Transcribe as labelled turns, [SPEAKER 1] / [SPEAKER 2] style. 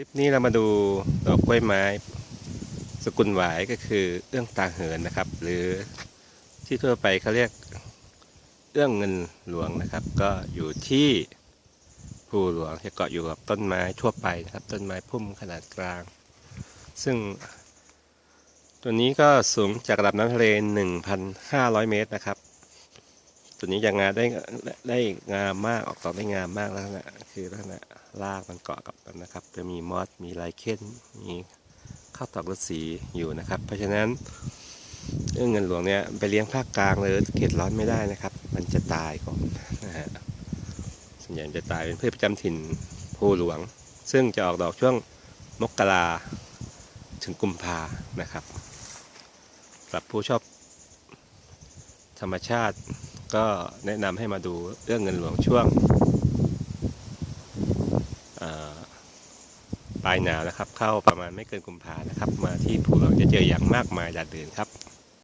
[SPEAKER 1] คลิปนี้เรามาดูดอกกล้วยไม้ สกุลหวายก็คือเอื้องตาเหินนะครับ หรือที่ทั่วไปเขาเรียกเอื้องเงินหลวงนะครับ ก็อยู่ที่ภูหลวงจะเกาะอยู่กับต้นไม้ทั่วไปนะครับ ต้นไม้พุ่มขนาดกลาง ซึ่ง ตัวนี้ก็สูงจากระดับน้ำทะเล 1,500 เมตรนะครับ ตัวนี้ยังงาได้ได้งามมากออกดอกได้งามมากแล้วนะคือลักษณะรากมันเกาะกับมันนะครับ จะมีมอสมีไลเคนมีข้าวตอกฤาษีอยู่นะครับ เพราะฉะนั้นเรื่องเงินหลวงเนี่ยไปเลี้ยงภาคกลางเลยเขตร้อนไม่ได้นะครับ มันจะตายก่อนนะฮะส่วนใหญ่จะตายเป็นพืชประจำถิ่นภูหลวง ซึ่งจะออกดอกช่วงมกราถึงกุมภานะครับสำหรับผู้ชอบธรรมชาติ ก็แนะนำให้มาดูเรื่องเงินหลวงช่วงปลายหนาวนะครับ เข้าประมาณไม่เกินกุมภานะครับ มาที่ภูหลวงจะเจออย่างมากมายดาดเดินครับ